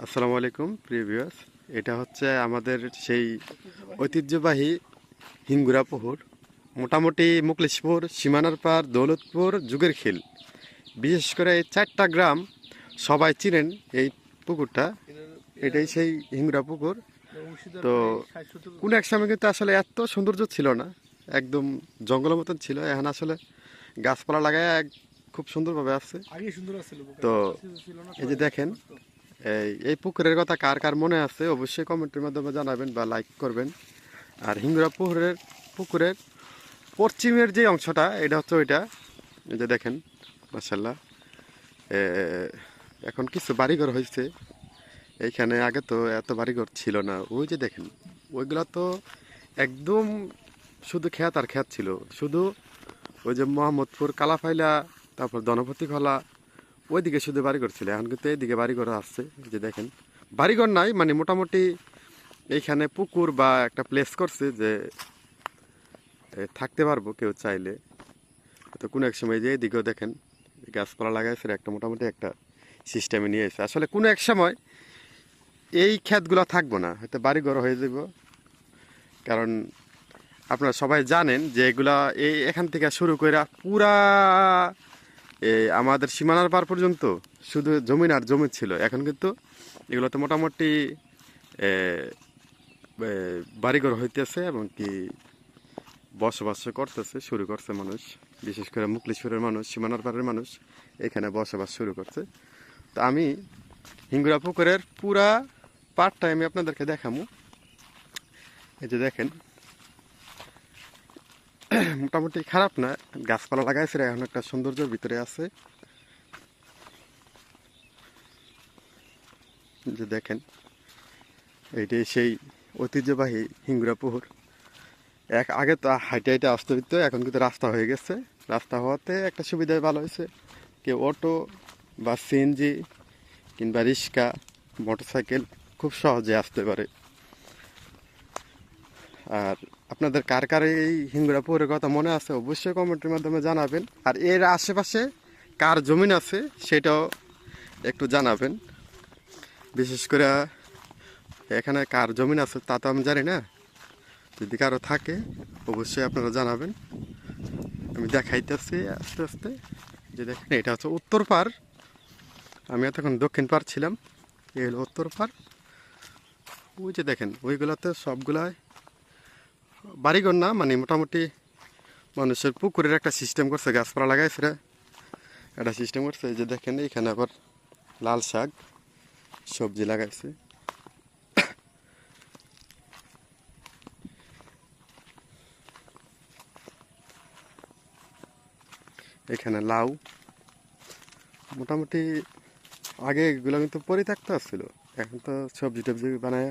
আসসালামু আলাইকুম প্রিয় ভিউয়ার্স এটা হচ্ছে আমাদের সেই ঐতিহ্যবাহী হিঙ্গুরা পুকুর। মোটামুটি মুকলেশপুর সীমানার পার দৌলতপুর যুগের খিল। বিশেষ করে এই চারটা গ্রাম সবাই চিনেন এই পুকুরটা। এটাই সেই হিঙ্গুরা পুকুর। তো কোন এক সময় কিন্তু আসলে এত সৌন্দর্য ছিল না। একদম জঙ্গলের মতন ছিল। এখন আসলে গাছপালা লাগায় এক- খুব সুন্দরভাবে আসছে তো এই যে দেখেন এই এই পুকুরের কথা কার কার মনে আছে অবশ্যই কমেন্টের মাধ্যমে জানাবেন বা লাইক করবেন। আর হিঙ্গুরা পুকুরের পুকুরের পশ্চিমের যে অংশটা, এটা হচ্ছে ওইটা। এই যে দেখেন মাসাল্লাহ এখন কিছু বাড়িঘর হয়েছে। এইখানে আগে তো এত বাড়িঘর ছিল না। ওই যে দেখেন, ওইগুলো তো একদম শুধু খ্যাত আর খ্যাত ছিল। শুধু ওই যে মোহাম্মদপুর কালাফাইলা, তারপর ধনপতি খোলা ওইদিকে শুধু বাড়িঘর ছিল, এখন কিন্তু এইদিকে বাড়িঘর আসছে যে দেখেন। বাড়িঘর নাই মানে মোটামুটি এইখানে পুকুর বা একটা প্লেস করছে যে থাকতে পারব কেউ চাইলে। তো কোনো এক সময় যে এইদিকেও দেখেন, গাছপালা লাগাইছে, একটা মোটামুটি একটা সিস্টেমে নিয়ে এসে। আসলে কোনো এক সময় এই ক্ষেতগুলো থাকব না, হয়তো বাড়িঘর হয়ে যাব। কারণ আপনারা সবাই জানেন যে এগুলা এই এখান থেকে শুরু করে পুরা আমাদের সীমানার পার পর্যন্ত শুধু জমিন আর জমি ছিল। এখন কিন্তু এগুলোতে মোটামুটি বাড়িঘর হইতেছে এবং কি বসবাস করতেছে, শুরু করছে মানুষ। বিশেষ করে মুকলেশ্বরের মানুষ, সীমানার পাড়ের মানুষ এখানে বসবাস শুরু করছে। তো আমি হিঙ্গুরা পুকুরের পুরা পার্টটা আমি আপনাদেরকে দেখামু। এই যে দেখেন মোটামুটি খারাপ না। গাছপালা লাগাইছে এখন একটা সৌন্দর্যের ভিতরে আছে। যে দেখেন, এইটাই সেই ঐতিহ্যবাহী হিঙ্গুরা পুকুর। এক, আগে তো হাইটে হাইটে আসতে হইতো, এখন কিন্তু রাস্তা হয়ে গেছে। রাস্তা হওয়াতে একটা সুবিধা ভালো হয়েছে। কেউ অটো বা সিএনজি কিংবা রিক্সা, মোটরসাইকেল খুব সহজে আসতে পারে। আর আপনাদের কার কার এই হিঙ্গুরা পুকুরের কথা মনে আছে অবশ্যই কমেন্টের মাধ্যমে জানাবেন। আর এর আশেপাশে কার জমিন আছে সেটাও একটু জানাবেন। বিশেষ করে এখানে কার জমিন আছে তা তো আমি জানি না। যদি কারও থাকে, অবশ্যই আপনারা জানাবেন। আমি দেখাইতেছি আস্তে আস্তে। যে দেখেন, এটা হচ্ছে উত্তর পার। আমি এতক্ষণ দক্ষিণ পার ছিলাম, এই হলো উত্তর পার। ওই যে দেখেন, ওইগুলোতে সবগুলাই বাড়িঘর না মানে মোটামুটি মানুষের পুকুরের একটা সিস্টেম করছে, গাছপালা লাগাইছে রে। একটা সিস্টেম করছে যে দেখেন এখানে আবার লাল শাক, সবজি লাগাইছে। এখানে লাউ। মোটামুটি আগে এগুলো কিন্তু পরিত্যক্ত আসছিল এখন তো সবজি টবজি বানায়,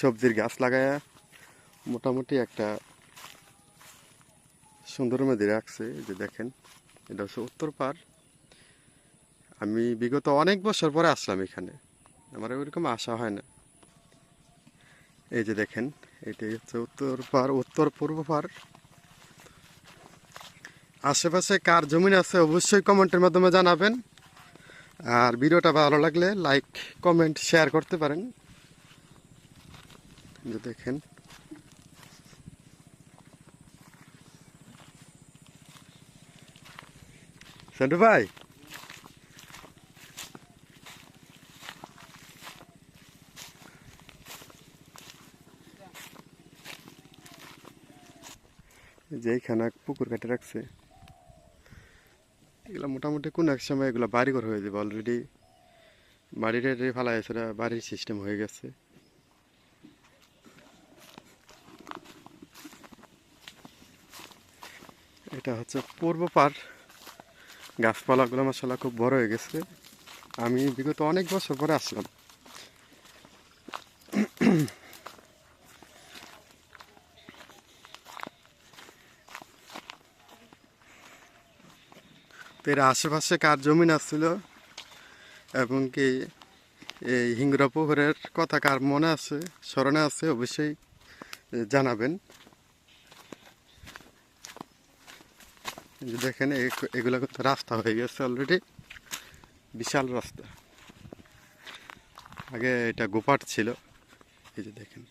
সবজির গাছ লাগায় মোটামুটি একটা সুন্দর মধ্যে রাখছে যে দেখেন, এটা হচ্ছে উত্তর পার আমি বিগত অনেক বছর পরে আসলাম এখানে, আমার ওইরকম আসা হয় না। এই যে দেখেন, এটাই হচ্ছে উত্তর পার উত্তর পূর্ব পার আশেপাশে কার জমিন আছে অবশ্যই কমেন্টের মাধ্যমে জানাবেন। আর ভিডিওটা ভালো লাগলে লাইক, কমেন্ট, শেয়ার করতে পারেন। যে দেখেন সন্টু ভাই এই যে এইখানে এক পুকুর কেটে রাখছে। এগুলো মোটামুটি কোন এক সময় এগুলো বাড়িঘর হয়ে যাবে অলরেডি বাড়ি টাড়ি ফেলা ওরা বাড়ির সিস্টেম হয়ে গেছে। এটা হচ্ছে পূর্ব পার গাছপালাগুলো মশলা খুব বড় হয়ে গেছে। আমি বিগত অনেক বছর পরে আসলাম। এর আশেপাশে কার জমিন আসছিল এবং কি এই হিঙ্গুরা পুকুরের কথা কার মনে আছে, স্মরণে আছে, অবশ্যই জানাবেন। যে দেখেন এগুলো কিন্তু রাস্তা হয়ে গেছে অলরেডি বিশাল রাস্তা। আগে এটা গোপাট ছিল। এই যে দেখেন।